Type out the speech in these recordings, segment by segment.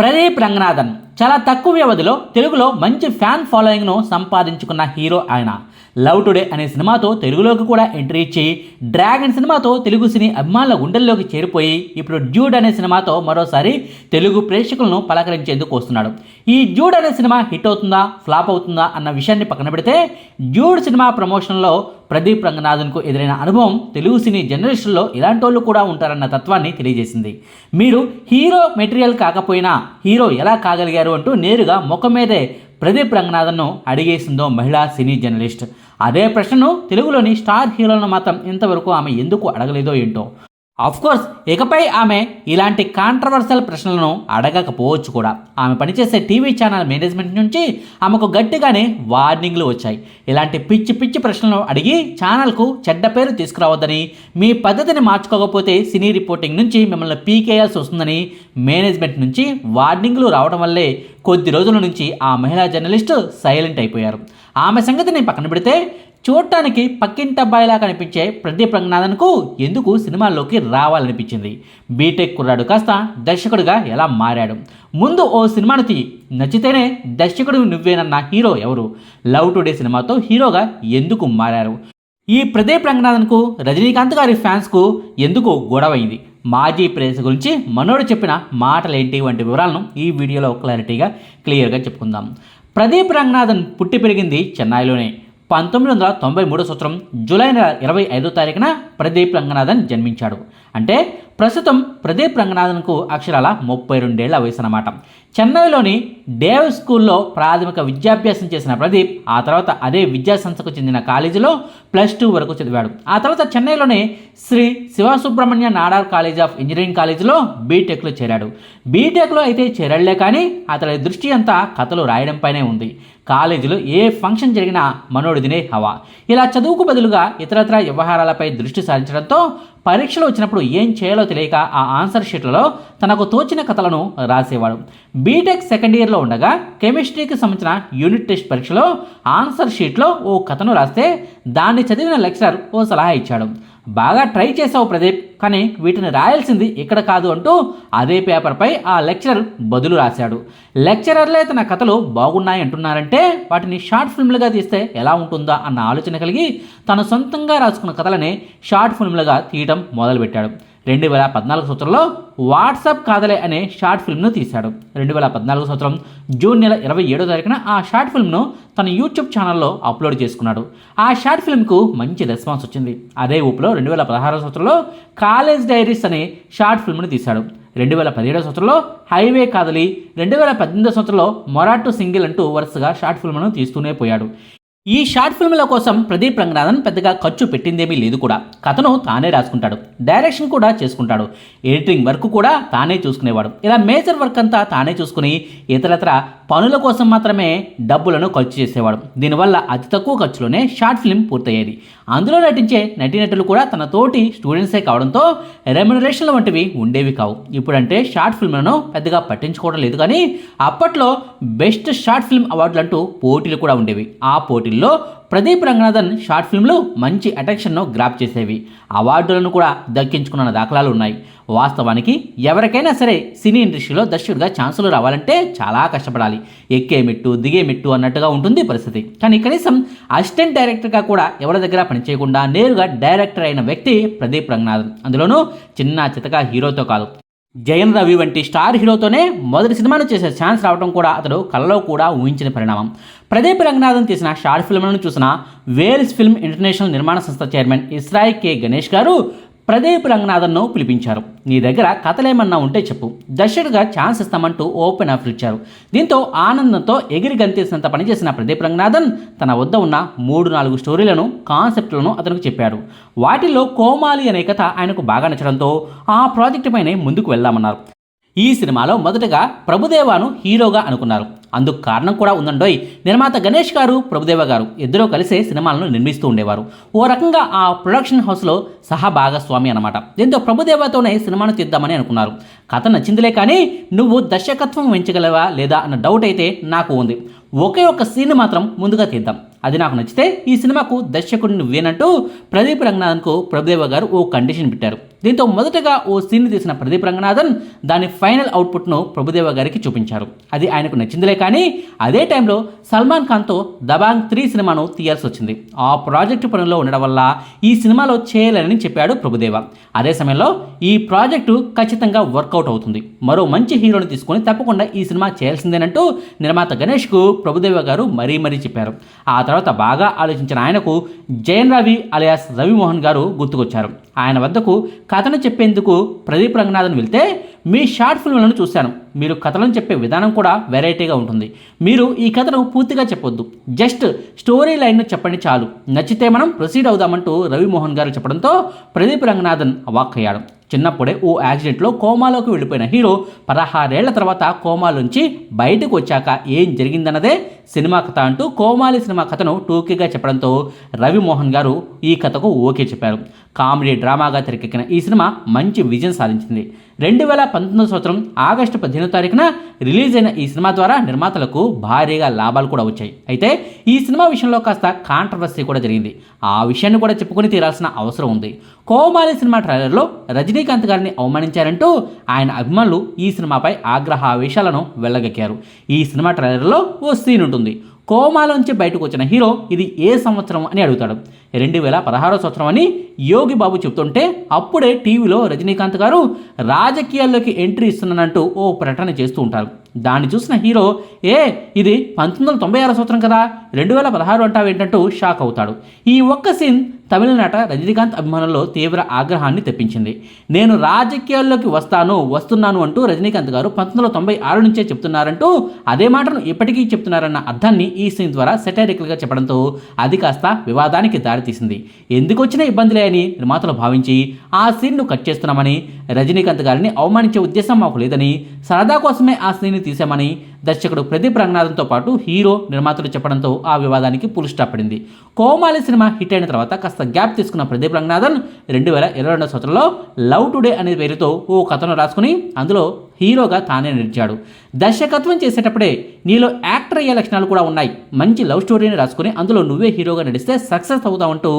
ప్రదీప్ రంగనాథన్. చాలా తక్కువ వ్యవధిలో తెలుగులో మంచి ఫ్యాన్ ఫాలోయింగ్ను సంపాదించుకున్న హీరో ఆయన. లవ్ టుడే అనే సినిమాతో తెలుగులోకి కూడా ఎంట్రీ ఇచ్చి డ్రాగన్ సినిమాతో తెలుగు సినీ అభిమానుల గుండెల్లోకి చేరిపోయి ఇప్పుడు డ్యూడ్ అనే సినిమాతో మరోసారి తెలుగు ప్రేక్షకులను పలకరించేందుకు వస్తున్నాడు. ఈ డ్యూడ్ అనే సినిమా హిట్ అవుతుందా ఫ్లాప్ అవుతుందా అన్న విషయాన్ని పక్కన పెడితే డ్యూడ్ సినిమా ప్రమోషన్లో ప్రదీప్ రంగనాథన్కు ఎదురైన అనుభవం తెలుగు సినీ జర్నలిస్టుల్లో ఇలాంటి వాళ్ళు కూడా ఉంటారన్న తత్వాన్ని తెలియజేసింది. మీరు హీరో మెటీరియల్ కాకపోయినా హీరో ఎలా కాగలిగారు? అంటూ నేరుగా ముఖం మీదే ప్రదీప్ రంగనాథన్ను అడిగేసిందో మహిళా సినీ జర్నలిస్ట్. అదే ప్రశ్నను తెలుగులోని స్టార్ హీరోలను మాత్రం ఇంతవరకు ఆమె ఎందుకు అడగలేదో ఏంటో. కోర్స్ ఇకపై ఆమె ఇలాంటి కాంట్రవర్సల్ ప్రశ్నలను అడగకపోవచ్చు కూడా. ఆమె పనిచేసే టీవీ ఛానల్ మేనేజ్మెంట్ నుంచి ఆమెకు గట్టిగానే వార్నింగ్లు వచ్చాయి. ఇలాంటి పిచ్చి పిచ్చి ప్రశ్నలను అడిగి ఛానల్కు చెడ్డ పేరు తీసుకురావద్దని మీ పద్ధతిని మార్చుకోకపోతే సినీ రిపోర్టింగ్ నుంచి మిమ్మల్ని పీకేయాల్సి వస్తుందని మేనేజ్మెంట్ నుంచి వార్నింగ్లు రావడం వల్లే కొద్ది రోజుల నుంచి ఆ మహిళా జర్నలిస్టు సైలెంట్ అయిపోయారు. ఆమె సంగతిని పక్కన పెడితే చూడటానికి పక్కింటి అబ్బాయిలా కనిపించే ప్రదీప్ రంగనాథన్కు ఎందుకు సినిమాల్లోకి రావాలనిపించింది? బీటెక్ కుర్రాడు కాస్త దర్శకుడిగా ఎలా మారాడు? ముందు ఓ సినిమాను తీ నచ్చితేనే దర్శకుడు నువ్వేనన్న హీరో ఎవరు? లవ్ టుడే సినిమాతో హీరోగా ఎందుకు మారారు? ఈ ప్రదీప్ రంగనాథన్కు రజనీకాంత్ గారి ఫ్యాన్స్కు ఎందుకు గొడవైంది? మాజీ ప్రేస్ గురించి మనోడు చెప్పిన మాటలేంటి వంటి వివరాలను ఈ వీడియోలో క్లారిటీగా క్లియర్గా చెప్పుకుందాం. ప్రదీప్ రంగనాథన్ పుట్టి పెరిగింది చెన్నైలోనే. పంతొమ్మిది వందల తొంభై మూడో సంవత్సరం జూలై నెల ఇరవై ఐదో తారీఖున ప్రదీప్ రంగనాథన్ జన్మించాడు. అంటే ప్రస్తుతం ప్రదీప్ రంగనాథన్కు అక్షరాల ముప్పై రెండేళ్ళ వయసు అన్నమాట చెన్నైలోని డేవ్ స్కూల్లో ప్రాథమిక విద్యాభ్యాసం చేసిన ప్రదీప్ ఆ తర్వాత అదే విద్యా సంస్థకు చెందిన కాలేజీలో ప్లస్ టూ వరకు చదివాడు. ఆ తర్వాత చెన్నైలోనే Sri Sivasubramaniya Nadar college of engineering కాలేజీలో బీటెక్లో చేరాడు. బీటెక్లో అయితే చేరళ్ళే కానీ అతని దృష్టి అంతా కథలు రాయడంపైనే ఉంది. కాలేజీలో ఏ ఫంక్షన్ జరిగినా మనోడిదినే హవా. ఇలా చదువుకు బదులుగా ఇతరత్ర వ్యవహారాలపై దృష్టి సారించడంతో పరీక్షలు వచ్చినప్పుడు ఏం చేయాలో తెలియక ఆ ఆన్సర్ షీట్లలో తనకు తోచిన కథలను రాసేవాడు. బీటెక్ సెకండ్ ఇయర్లో ఉండగా కెమిస్ట్రీకి సంబంధించిన యూనిట్ టెస్ట్ పరీక్షలో ఆన్సర్ షీట్లో ఓ కథను రాస్తే దాన్ని చదివిన లెక్చరర్ ఓ సలహా ఇచ్చాడు. బాగా ట్రై చేసావు ప్రదీప్ కానీ వీటిని రాయాల్సింది ఇక్కడ కాదు అంటూ అదే పేపర్పై ఆ లెక్చరర్ బదులు రాశాడు. లెక్చరర్లే తన కథలు బాగున్నాయి అంటున్నారంటే వాటిని షార్ట్ ఫిల్మ్లుగా తీస్తే ఎలా ఉంటుందా అన్న ఆలోచన కలిగి తను సొంతంగా రాసుకున్న కథలనే షార్ట్ ఫిల్మ్లుగా తీయడం మొదలుపెట్టాడు. రెండు వేల పద్నాలుగు సంవత్సరంలో వాట్సాప్ కాదలే అనే షార్ట్ ఫిల్మ్ను తీశాడు. రెండు వేల పద్నాలుగు సంవత్సరం జూన్ నెల ఇరవై ఏడో తారీఖున ఆ షార్ట్ ఫిల్మ్ను తన యూట్యూబ్ ఛానల్లో అప్లోడ్ చేసుకున్నాడు. ఆ షార్ట్ ఫిల్మ్కు మంచి రెస్పాన్స్ వచ్చింది. అదే ఊపులో రెండు వేల పదహారో సంవత్సరంలో కాలేజ్ డైరీస్ అనే షార్ట్ ఫిల్మ్ను తీశాడు. రెండు వేల పదిహేడో సంవత్సరంలో హైవే కాదలి రెండు వేల పద్దెనిమిదో సంవత్సరంలో మొరాటు సింగిల్ అంటూ వరుసగా షార్ట్ ఫిల్మ్ను తీస్తూనే పోయాడు. ఈ షార్ట్ ఫిల్మ్ల కోసం ప్రదీప్ రంగనాథన్ పెద్దగా ఖర్చు పెట్టిందేమీ లేదు కూడా. కథను తానే రాసుకుంటాడు. డైరెక్షన్ కూడా చేసుకుంటాడు. ఎడిటింగ్ వర్క్ కూడా తానే చూసుకునేవాడు. ఇలా మేజర్ వర్క్ అంతా తానే చూసుకుని ఇతరత్ర పనుల కోసం మాత్రమే డబ్బులను ఖర్చు చేసేవాడు. దీనివల్ల అతి తక్కువ ఖర్చులోనే షార్ట్ ఫిల్మ్ పూర్తయ్యేది. అందులో నటించే నటీనటులు కూడా తన తోటి స్టూడెంట్సే కావడంతో రెమ్యునరేషన్ల వంటివి ఉండేవి కావు. ఇప్పుడంటే షార్ట్ ఫిల్మ్లను పెద్దగా పట్టించుకోవడం లేదు కానీ అప్పట్లో బెస్ట్ షార్ట్ ఫిల్మ్ అవార్డులు అంటూ పోటీలు కూడా ఉండేవి. ఆ పోటీల్లో ప్రదీప్ రంగనాథన్ షార్ట్ ఫిల్మ్లు మంచి అటెక్షన్ను గ్రాప్ చేసేవి. అవార్డులను కూడా దక్కించుకున్న దాఖలాలు ఉన్నాయి. వాస్తవానికి ఎవరికైనా సరే సినీ ఇండస్ట్రీలో దర్శకుడిగా ఛాన్సులు రావాలంటే చాలా కష్టపడాలి. ఎక్కే మెట్టు దిగే మెట్టు అన్నట్టుగా ఉంటుంది పరిస్థితి. కానీ కనీసం అసిస్టెంట్ డైరెక్టర్గా కూడా ఎవరి దగ్గర పనిచేయకుండా నేరుగా డైరెక్టర్ అయిన వ్యక్తి ప్రదీప్ రంగనాథన్. అందులోనూ చిన్న చితక హీరోతో కాదు. జయన్ రవి వంటి స్టార్ హీరోతోనే మొదటి సినిమాను చేసే ఛాన్స్ రావడం కూడా అతడు కలలో కూడా ఊహించిన పరిణామం. ప్రదీప్ రంగనాథన్ తీసిన షార్ట్ ఫిల్మ్లను చూసిన వేల్స్ ఫిల్మ్ ఇంటర్నేషనల్ నిర్మాణ సంస్థ చైర్మన్ ఇస్రాయ్ కె గణేష్ గారు ప్రదీప్ రంగనాథన్ను పిలిపించారు. నీ దగ్గర కథలేమన్నా ఉంటే చెప్పు. దర్శకుడిగా ఛాన్స్ ఇస్తామంటూ ఓపెన్ ఆఫర్ ఇచ్చారు. దీంతో ఆనందంతో ఎగిరి గంతేసినంత పనిచేసిన ప్రదీప్ రంగనాథన్ తన వద్ద ఉన్న మూడు నాలుగు స్టోరీలను కాన్సెప్ట్లను అతనికి చెప్పాడు. వాటిల్లో కోమాలి అనే కథ ఆయనకు బాగా నచ్చడంతో ఆ ప్రాజెక్టు పైనే ముందుకు వెళ్దామన్నారు. ఈ సినిమాలో మొదటగా ప్రభుదేవాను హీరోగా అనుకున్నారు. అందుకు కారణం కూడా ఉందండోయ్. నిర్మాత గణేష్ గారు ప్రభుదేవ గారు ఇద్దరూ కలిసే సినిమాలను నిర్మిస్తూ ఉండేవారు. ఓ రకంగా ఆ ప్రొడక్షన్ హౌస్లో సహా భాగస్వామి అనమాట దీంతో ప్రభుదేవతోనే సినిమాను తీద్దామని అనుకున్నారు. కథ నచ్చిందిలే కానీ నువ్వు దర్శకత్వం వహించగలవా లేదా అన్న డౌట్ అయితే నాకు ఉంది. ఒకే ఒక్క సీన్ మాత్రం ముందుగా తీద్దాం. అది నాకు నచ్చితే ఈ సినిమాకు దర్శకుడిని నువ్వేనంటూ ప్రదీప్ రంగనాథన్కు ప్రభుదేవ గారు ఓ కండిషన్ పెట్టారు. దీంతో మొదటగా ఓ సీన్ తీసిన ప్రదీప్ రంగనాథన్ దాని ఫైనల్ అవుట్పుట్ను ప్రభుదేవ గారికి చూపించారు. అది ఆయనకు నచ్చిందిలే కానీ అదే టైంలో సల్మాన్ ఖాన్తో దబాంగ్ త్రీ సినిమాను తీయాల్సి వచ్చింది. ఆ ప్రాజెక్టు పనుల్లో ఉండడం వల్ల ఈ సినిమాలో చేయలేనని చెప్పాడు ప్రభుదేవ. అదే సమయంలో ఈ ప్రాజెక్టు ఖచ్చితంగా వర్కౌట్ అవుతుంది. మరో మంచి హీరోని తీసుకొని తప్పకుండా ఈ సినిమా చేయాల్సిందేనంటూ నిర్మాత గణేష్కు ప్రభుదేవ గారు మరీ మరీ చెప్పారు. ఆ తర్వాత బాగా ఆలోచించిన ఆయనకు జయన్ రవి అలియాస్ రవిమోహన్ గారు గుర్తుకొచ్చారు. ఆయన వద్దకు కథను చెప్పేందుకు ప్రదీప్ రంగనాథన్ వెళ్తే మీ షార్ట్ ఫిల్మ్లను చూశాను. మీరు కథలను చెప్పే విధానం కూడా వెరైటీగా ఉంటుంది. మీరు ఈ కథను పూర్తిగా చెప్పొద్దు. జస్ట్ స్టోరీ లైన్ను చెప్పండి చాలు. నచ్చితే మనం ప్రొసీడ్ అవుదామంటూ రవిమోహన్ గారు చెప్పడంతో ప్రదీప్ రంగనాథన్ అవాక్కయ్యాడు చిన్నప్పుడే ఓ యాక్సిడెంట్లో కోమాలోకి వెళ్ళిపోయిన హీరో పదహారేళ్ళ తర్వాత కోమాలోంచి బయటకు వచ్చాక ఏం జరిగిందన్నదే సినిమా కథ అంటూ కోమాలి సినిమా కథను టూకీగా చెప్పడంతో రవిమోహన్ గారు ఈ కథకు ఓకే చెప్పారు. కామెడీ డ్రామాగా తెరకెక్కిన ఈ సినిమా మంచి విజయం సాధించింది. రెండు వేల పంతొమ్మిదో సంవత్సరం ఆగస్టు పదిహేనో తారీఖున రిలీజ్ అయిన ఈ సినిమా ద్వారా నిర్మాతలకు భారీగా లాభాలు కూడా వచ్చాయి. అయితే ఈ సినిమా విషయంలో కాస్త కాంట్రవర్సీ కూడా జరిగింది. ఆ విషయాన్ని కూడా చెప్పుకొని తీరాల్సిన అవసరం ఉంది. కోమాలి సినిమా ట్రైలర్లో రజనీకాంత్ గారిని అవమానించారంటూ ఆయన అభిమానులు ఈ సినిమాపై ఆగ్రహ ఆవేశాలను వెళ్ళగక్కారు ఈ సినిమా ట్రైలర్లో ఓ సీన్ ఉంటుంది. కోమాలోంచి బయటకు వచ్చిన హీరో ఇది ఏ సంవత్సరం అని అడుగుతాడు. రెండు వేల పదహారో సంవత్సరం అని యోగి బాబు చెప్తుంటే అప్పుడే టీవీలో రజనీకాంత్ గారు రాజకీయాల్లోకి ఎంట్రీ ఇస్తున్నానంటూ ఓ ప్రకటన చేస్తూ ఉంటారు. దాన్ని చూసిన హీరో ఏ ఇది పంతొమ్మిది వందల తొంభై ఆరో సంవత్సరం కదా రెండు వేల పదహారు అంటావేంటంటూ షాక్ అవుతాడు. ఈ ఒక్క సీన్ తమిళనాట రజనీకాంత్ అభిమానుల్లో తీవ్ర ఆగ్రహాన్ని తెప్పించింది. నేను రాజకీయాల్లోకి వస్తాను వస్తున్నాను అంటూ రజనీకాంత్ గారు పంతొమ్మిది వందల తొంభై ఆరు నుంచే చెప్తున్నారంటూ అదే మాటను ఇప్పటికీ చెప్తున్నారన్న అర్థాన్ని ఈ సీన్ ద్వారా సెటారికల్గా చెప్పడంతో అది కాస్త వివాదానికి దారితీసింది. ఎందుకు వచ్చిన ఇబ్బందులే అని నిర్మాతలు భావించి ఆ సీన్ను కట్ చేస్తున్నామని రజనీకాంత్ గారిని అవమానించే ఉద్దేశం మాకు లేదని సరదా కోసమే ఆ సీన్ తీశామని దర్శకుడు ప్రదీప్ రంగనాథన్తో పాటు హీరో నిర్మాతలు చెప్పడంతో ఆ వివాదానికి పుల్ స్టాప్ పడింది. కోమాలి సినిమా హిట్ అయిన తర్వాత కాస్త గ్యాప్ తీసుకున్న ప్రదీప్ రంగనాథన్ రెండు వేల ఇరవై రెండో సంవత్సరంలో లవ్ టుడే అనే పేరుతో ఓ కథను రాసుకుని అందులో హీరోగా తానే నడిచాడు దర్శకత్వం చేసేటప్పుడే నీలో యాక్టర్ అయ్యే లక్షణాలు కూడా ఉన్నాయి. మంచి లవ్ స్టోరీని రాసుకుని అందులో నువ్వే హీరోగా నడిస్తే సక్సెస్ అవుతావంటూ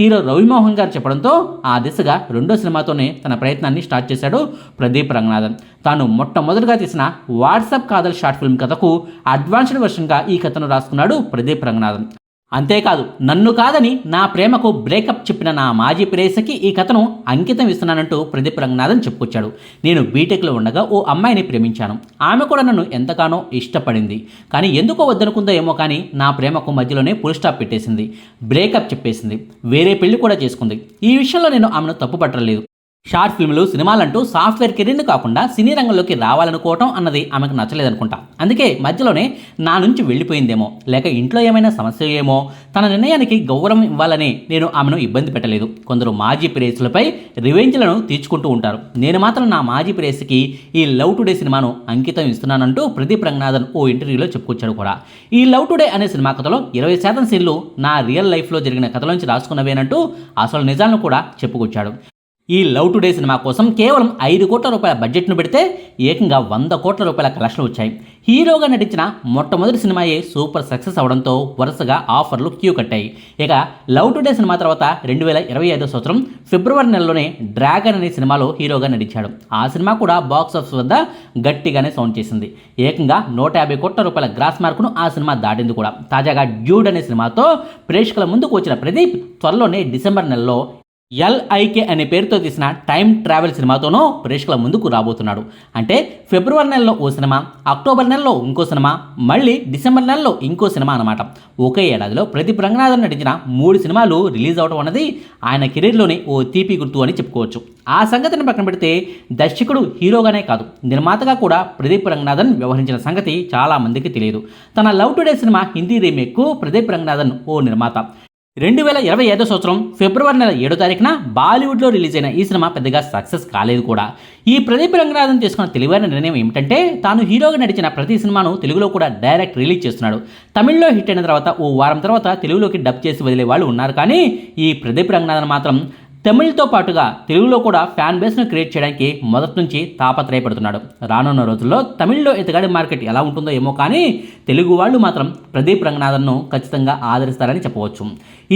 హీరో రవిమోహన్ గారు చెప్పడంతో ఆ దిశగా రెండో సినిమాతోనే తన ప్రయత్నాన్ని స్టార్ట్ చేశాడు ప్రదీప్ రంగనాథన్. తాను మొట్టమొదటిగా తీసిన వాట్సాప్ కాదల్ షార్ట్ ఫిల్మ్ కథకు అడ్వాన్స్డ్ వెర్షన్గా ఈ కథను రాసుకున్నాడు ప్రదీప్ రంగనాథన్. అంతేకాదు నన్ను కాదని నా ప్రేమకు బ్రేకప్ చెప్పిన నా మాజీ ప్రేయసికి ఈ కథను అంకితం ఇస్తున్నానంటూ ప్రదీప్ రంగనాథన్ చెప్పుకొచ్చాడు. నేను బీటెక్లో ఉండగా ఓ అమ్మాయిని ప్రేమించాను. ఆమె కూడా నన్ను ఎంతగానో ఇష్టపడింది. కానీ ఎందుకో వద్దనుకుందో ఏమో కానీ నా ప్రేమకు మధ్యలోనే ఫుల్ స్టాప్ పెట్టేసింది. బ్రేకప్ చెప్పేసింది. వేరే పెళ్ళి కూడా చేసుకుంది. ఈ విషయంలో నేను ఆమెను తప్పు పట్టలేదు షార్ట్ ఫిల్మ్లు సినిమాలంటూ సాఫ్ట్వేర్ కెరీర్ని కాకుండా సినీ రంగంలోకి రావాలనుకోవటం అన్నది ఆమెకు నచ్చలేదనుకుంటా. అందుకే మధ్యలోనే నా నుంచి వెళ్ళిపోయిందేమో. లేక ఇంట్లో ఏమైనా సమస్య ఏమో తన నిర్ణయానికి గౌరవం ఇవ్వాలని నేను ఆమెను ఇబ్బంది పెట్టలేదు. కొందరు మాజీ ప్రేయసులపై రివెంజ్లను తీర్చుకుంటూ ఉంటారు. నేను మాత్రం నా మాజీ ప్రేయసికి ఈ లవ్ టుడే సినిమాను అంకితం ఇస్తున్నానంటూ ప్రదీప్ రంగనాథన్ ఓ ఇంటర్వ్యూలో చెప్పుకొచ్చాడు కూడా. ఈ లవ్ టుడే అనే సినిమా కథలో ఇరవై శాతం సీన్లు నా రియల్ లైఫ్లో జరిగిన కథలోంచి రాసుకున్నవేనంటూ అసలు నిజాలను కూడా చెప్పుకొచ్చాడు. ఈ లవ్ టుడే సినిమా కోసం కేవలం ఐదు కోట్ల రూపాయల బడ్జెట్ను పెడితే ఏకంగా వంద కోట్ల రూపాయల కలెక్షన్లు వచ్చాయి. హీరోగా నటించిన మొట్టమొదటి సినిమాయే సూపర్ సక్సెస్ అవడంతో వరుసగా ఆఫర్లు క్యూ కట్టాయి. ఇక లవ్ టుడే సినిమా తర్వాత రెండు వేల ఇరవై ఐదో సంవత్సరం ఫిబ్రవరి నెలలోనే డ్రాగన్ అనే సినిమాలో హీరోగా నటించాడు. ఆ సినిమా కూడా బాక్స్ ఆఫీస్ వద్ద గట్టిగానే సౌండ్ చేసింది. ఏకంగా నూట యాభై కోట్ల రూపాయల గ్రాస్ మార్కును ఆ సినిమా దాటింది కూడా. తాజాగా డ్యూడ్ అనే సినిమాతో ప్రేక్షకుల ముందుకు వచ్చిన ప్రదీప్ త్వరలోనే డిసెంబర్ నెలలో ఎల్ఐకే అనే పేరుతో తీసిన టైం ట్రావెల్ సినిమాతోనూ ప్రేక్షకుల ముందుకు రాబోతున్నాడు. అంటే ఫిబ్రవరి నెలలో ఓ సినిమా అక్టోబర్ నెలలో ఇంకో సినిమా మళ్ళీ డిసెంబర్ నెలలో ఇంకో సినిమా అనమాట ఒకే ఏడాదిలో ప్రదీప్ రంగనాథన్ నటించిన మూడు సినిమాలు రిలీజ్ అవడం అన్నది ఆయన కెరీర్లోని ఓ తీపి గుర్తు అని చెప్పుకోవచ్చు. ఆ సంగతిని పక్కన పెడితే దర్శకుడు హీరోగానే కాదు నిర్మాతగా కూడా ప్రదీప్ రంగనాథన్ వ్యవహరించిన సంగతి చాలా మందికి తెలియదు. తన లవ్ టుడే సినిమా హిందీ రీమేక్కు ప్రదీప్ రంగనాథన్ ఓ నిర్మాత. రెండు వేల ఇరవై ఐదో సంవత్సరం ఫిబ్రవరి నెల ఏడో తారీఖున బాలీవుడ్లో రిలీజ్ అయిన ఈ సినిమా పెద్దగా సక్సెస్ కాలేదు కూడా. ఈ ప్రదీప్ రంగనాథన్ తీసుకున్న తెలివైన నిర్ణయం ఏమిటంటే తాను హీరోగా నడిచిన ప్రతి సినిమాను తెలుగులో కూడా డైరెక్ట్ రిలీజ్ చేస్తున్నాడు. తమిళ్ళో హిట్ అయిన తర్వాత ఓ వారం తర్వాత తెలుగులోకి డబ్ చేసి వదిలే వాళ్ళు ఉన్నారు కానీ ఈ ప్రదీప్ రంగనాథన్ మాత్రం తమిళ్తో పాటుగా తెలుగులో కూడా ఫ్యాన్ బేస్ను క్రియేట్ చేయడానికి మొదటి నుంచి తాపత్రయపడుతున్నాడు. రానున్న రోజుల్లో తమిళ్ళో ఎతగాడి మార్కెట్ ఎలా ఉంటుందో ఏమో కానీ తెలుగు వాళ్ళు మాత్రం ప్రదీప్ రంగనాథన్ను ఖచ్చితంగా ఆదరిస్తారని చెప్పవచ్చు.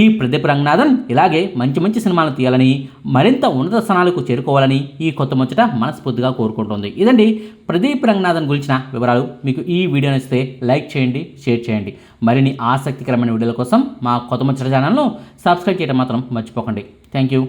ఈ ప్రదీప్ రంగనాథన్ ఇలాగే మంచి మంచి సినిమాలు తీయాలని మరింత ఉన్నత స్థానాలకు చేరుకోవాలని ఈ కొత్త ముచ్చట మనస్ఫూర్తిగా కోరుకుంటుంది. ఇదండి ప్రదీప్ రంగనాథన్ గురించిన వివరాలు. మీకు ఈ వీడియో నచ్చితే లైక్ చేయండి షేర్ చేయండి. మరిన్ని ఆసక్తికరమైన వీడియోల కోసం మా కొత్త ముచ్చట ఛానల్ను సబ్స్క్రైబ్ చేయడం మాత్రం మర్చిపోకండి. Thank you.